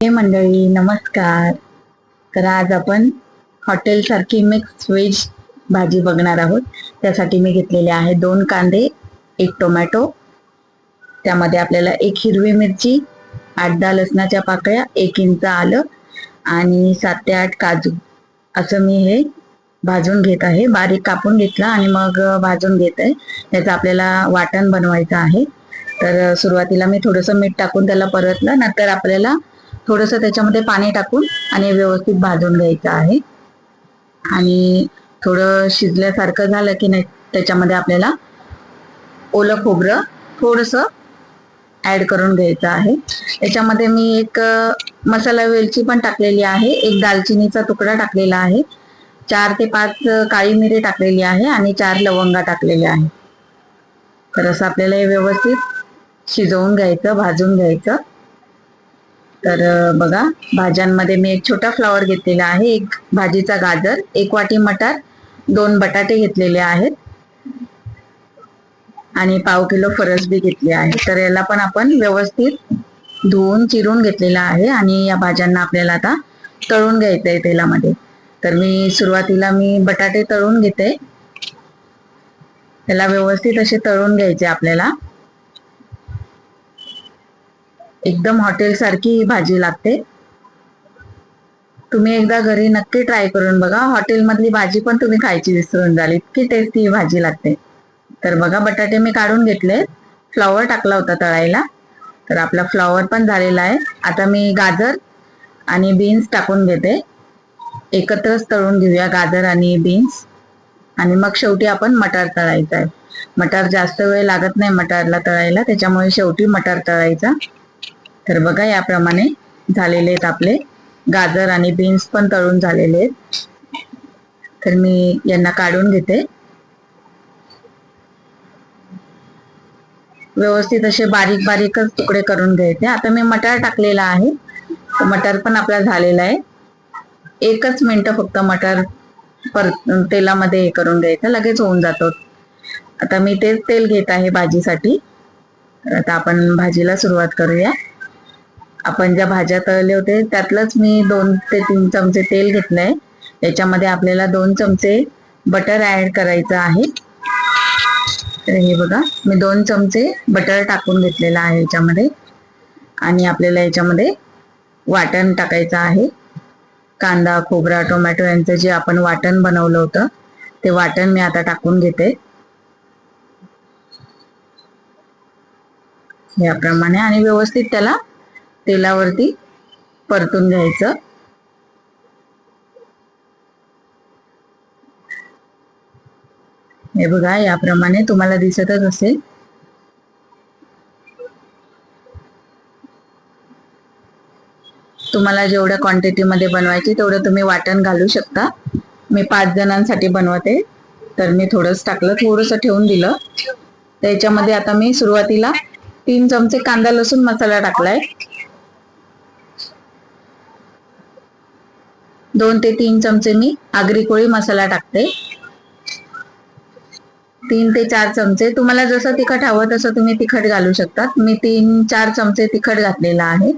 हे मंडळी नमस्कार. तर आज आपण हॉटेल सारखी मिक्स व्हेज भाजी बघणार आहोत. त्यासाठी मी घेतलेले आहे दोन कांदे एक टोमॅटो त्यामध्ये आपल्याला एक हिरवी मिरची आठ दहा लसणाच्या पाकळ्या एक इंच आलं आणि सात ते आठ काजू. असं मी हे भाजून घेत आहे. बारीक कापून घेतला आणि मग भाजून घेत आहे. त्याचं आपल्याला वाटण बनवायचं आहे. तर सुरुवातीला मी थोडंसं मीठ टाकून त्याला परतलं. नंतर आपल्याला थोडंसं त्याच्यामध्ये पाणी टाकून आणि व्यवस्थित भाजून घ्यायचं आहे. आणि थोडं शिजल्यासारखं झालं की नाही त्याच्यामध्ये आपल्याला ओलं खोबरं थोडंसं ऍड करून घ्यायचं आहे. त्याच्यामध्ये मी एक मसाला वेलची पण टाकलेली आहे. एक दालचिनीचा तुकडा टाकलेला आहे. चार ते पाच काळी मिरी टाकलेली आहे आणि चार लवंगा टाकलेल्या आहे तर असं आपल्याला हे व्यवस्थित शिजवून घ्यायचं भाजून घ्यायचं. तर बघा भाज्यांमध्ये मी एक छोटा फ्लॉवर घेतलेला आहे एक भाजीचा गाजर एक वाटी मटार दोन बटाटे घेतलेले आहेत. आणि पाव किलो फरसबी घेतली आहे. तर याला पण आपण व्यवस्थित धुवून चिरून घेतलेला आहे आणि या भाज्यांना आपल्याला आता तळून घ्यायचं आहे तेलामध्ये. तर मी सुरुवातीला मी बटाटे तळून घेते. त्याला व्यवस्थित असे तळून घ्यायचे आपल्याला. एकदम हॉटेल सारखी ही भाजी लागते. तुम्ही एकदा घरी नक्की ट्राय करून बघा. हॉटेलमधली भाजी पण तुम्ही खायची विसरून जाल. इतकी टेस्टी ही भाजी लागते. तर बघा बटाटे मी काढून घेतले. फ्लॉवर टाकला होता तळायला. तर आपला फ्लॉवर पण झालेला आहे. आता मी गाजर आणि बीन्स टाकून घेते. एकत्रच तळून घेऊया गाजर आणि बीन्स आणि मग शेवटी आपण मटार तळायचा आहे. मटार जास्त वेळ लागत नाही मटारला तळायला. त्याच्यामुळे शेवटी मटार तळायचा. तर बघा याप्रमाणे झालेले आहेत आपले. गाजर आणि बीन्स पण तळून झालेले आहेत. तर मी यांना काढून घेते. व्यवस्थित असे बारीक बारीकच तुकडे करून घ्यायचे. आता मी मटार टाकलेला आहे. मटार पण आपला झालेला आहे. एकच मिनटं फक्त मटार पर तेलामध्ये हे करून घ्यायचं. लगेच होऊन जातो. आता मी तेच तेल घेत आहे भाजीसाठी. तर आता आपण भाजीला सुरुवात करूया. आपण ज्या भाज्या तळले होते त्यातलंच मी दोन ते तीन चमचे तेल घेतलंय. याच्यामध्ये आपल्याला दोन चमचे बटर ऍड करायचं आहे. तर हे बघा मी दोन चमचे बटर टाकून घेतलेलं आहे याच्यामध्ये. आणि आपल्याला याच्यामध्ये वाटण टाकायचं आहे. कांदा खोबरा टोमॅटो यांचं जे आपण वाटण बनवलं होतं ते वाटण मी आता टाकून घेते. याप्रमाणे आणि व्यवस्थित त्याला तेलावरती परतून घ्यायचं. हे बघा याप्रमाणे तुम्हाला दिसतच असेल. तुम्हाला जेवढ्या क्वांटिटीमध्ये बनवायची तेवढं तुम्ही वाटण घालू शकता. मी पाच जणांसाठी बनवते. तर मी थोडंच टाकलं थोडंसं ठेवून दिलं. त्याच्यामध्ये आता मी सुरुवातीला तीन चमचे कांदा लसूण मसाला टाकलाय. दोन ते तीन चमचे मी आगरी कोळी मसाला टाकते. तीन ते चार चमचे. तुम्हाला जसं तिखट हवं तसं तुम्ही तिखट घालू शकतात मी तीन चार चमचे तिखट घातलेला आहे.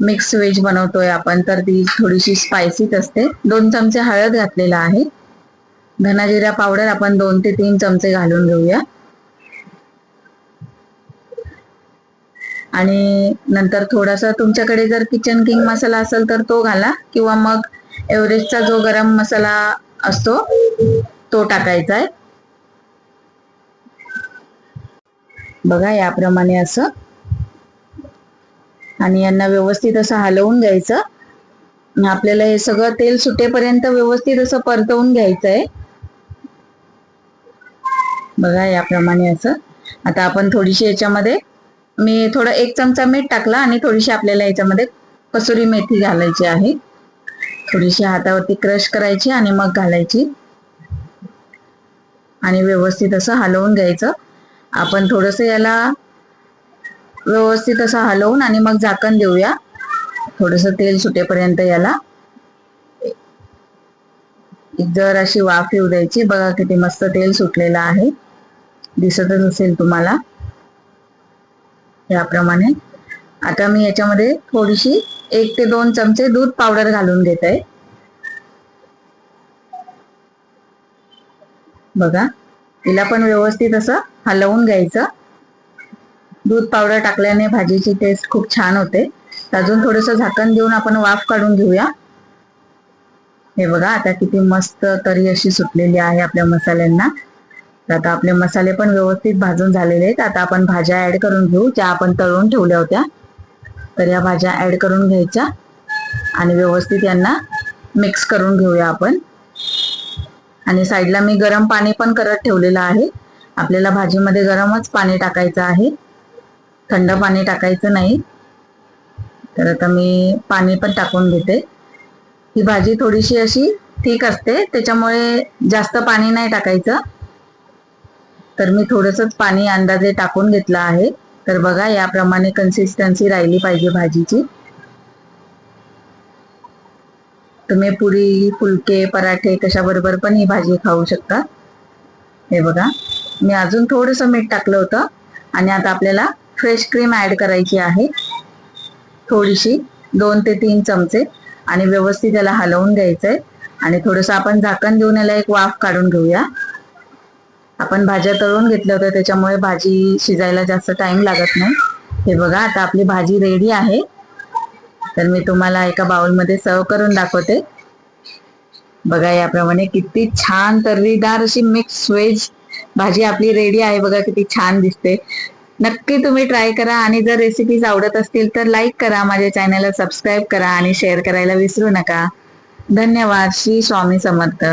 मिक्स व्हेज बनवतोय आपण तर ती थोडीशी स्पायसीच असते. दोन चमचे हळद घातलेला आहे. धनाजिरा पावडर आपण दोन ते तीन चमचे घालून घेऊया. आणि नंतर थोडासा तुमच्याकडे जर किचन किंग मसाला असेल तर तो घाला किंवा मग एव्हरेस्टचा जो गरम मसाला असतो तो टाकायचा आहे. बघा याप्रमाणे असं. आणि यांना व्यवस्थित असं हलवून घ्यायचं. आपल्याला हे सगळं तेल सुटेपर्यंत व्यवस्थित असं परतवून घ्यायचं आहे. बघा याप्रमाणे असं. आता आपण थोडीशी याच्यामध्ये मी थोडं एक चमचा मीठ टाकला आणि थोडीशी आपल्याला याच्यामध्ये कसुरी मेथी घालायची आहे. थोडीशी हातावरती क्रश करायची आणि मग घालायची. आणि व्यवस्थित असं हलवून घ्यायचं. आपण थोडस याला व्यवस्थित असं हलवून आणि मग झाकण देऊया. थोडस तेल सुटेपर्यंत याला. जर अशी वाफ येऊ द्यायची. बघा किती मस्त तेल सुटलेलं आहे. दिसतच असेल तुम्हाला. याप्रमाणे. आता मी याच्यामध्ये थोडीशी एक ते दोन चमचे दूध पावडर घालून घेत. आहे बघा तिला पण व्यवस्थित असं हलवून घ्यायचं. दूध पावडर टाकल्याने भाजीची टेस्ट खूप छान होते. अजून थोडस झाकण देऊन आपण वाफ काढून घेऊया. हे बघा आता किती मस्त तरी अशी सुटलेली आहे आपल्या मसाल्यांना. तर आता आपले मसाले पण व्यवस्थित भाजून झालेले आहेत. आता आपण भाज्या ऍड करून घेऊ ज्या आपण तळून ठेवल्या होत्या. तर या भाज्या ॲड करून घ्यायच्या. आणि व्यवस्थित यांना मिक्स करून घेऊया आपण. आणि साईडला मी गरम पाणी पण करत ठेवलेलं आहे. आपल्याला भाजीमध्ये गरमच पाणी टाकायचं आहे. थंड पाणी टाकायचं नाही. तर आता मी पाणी पण टाकून घेते. ही भाजी थोडीशी अशी ठीक असते त्याच्यामुळे जास्त पाणी नाही टाकायचं. तर मी थोडंसंच पाणी अंदाजे टाकून घेतलं आहे. तर बघा याप्रमाणे कन्सिस्टन्सी राहिली पाहिजे भाजीची. तुम्ही पुरी फुलके पराठे कशाबरोबर पण ही भाजी खाऊ शकता. हे बघा मी अजून थोडंसं मीठ टाकलं होतं आणि आता आपल्याला फ्रेश क्रीम ऍड करायची आहे. थोडीशी दोन ते तीन चमचे आणि व्यवस्थित त्याला हलवून घ्यायचंय. आणि थोडंसं आपण झाकण देऊन याला एक वाफ काढून घेऊया. आपण भाज्या तळून घेतल्या होत्या त्याच्यामुळे भाजी शिजायला जास्त टाइम लागत नाही. हे बघा आता आपली भाजी रेडी आहे. तर मी तुम्हाला एका बाउलमध्ये सर्व करून दाखवते. बघा याप्रमाणे किती छान तर्रीदार अशी मिक्स व्हेज भाजी आपली रेडी आहे. बघा किती छान दिसते. नक्की तुम्ही ट्राय करा आणि जर रेसिपीज आवडत असतील तर लाईक करा. माझ्या चॅनलला सबस्क्राईब करा आणि शेअर करायला विसरू नका. धन्यवाद. श्री स्वामी समर्थ.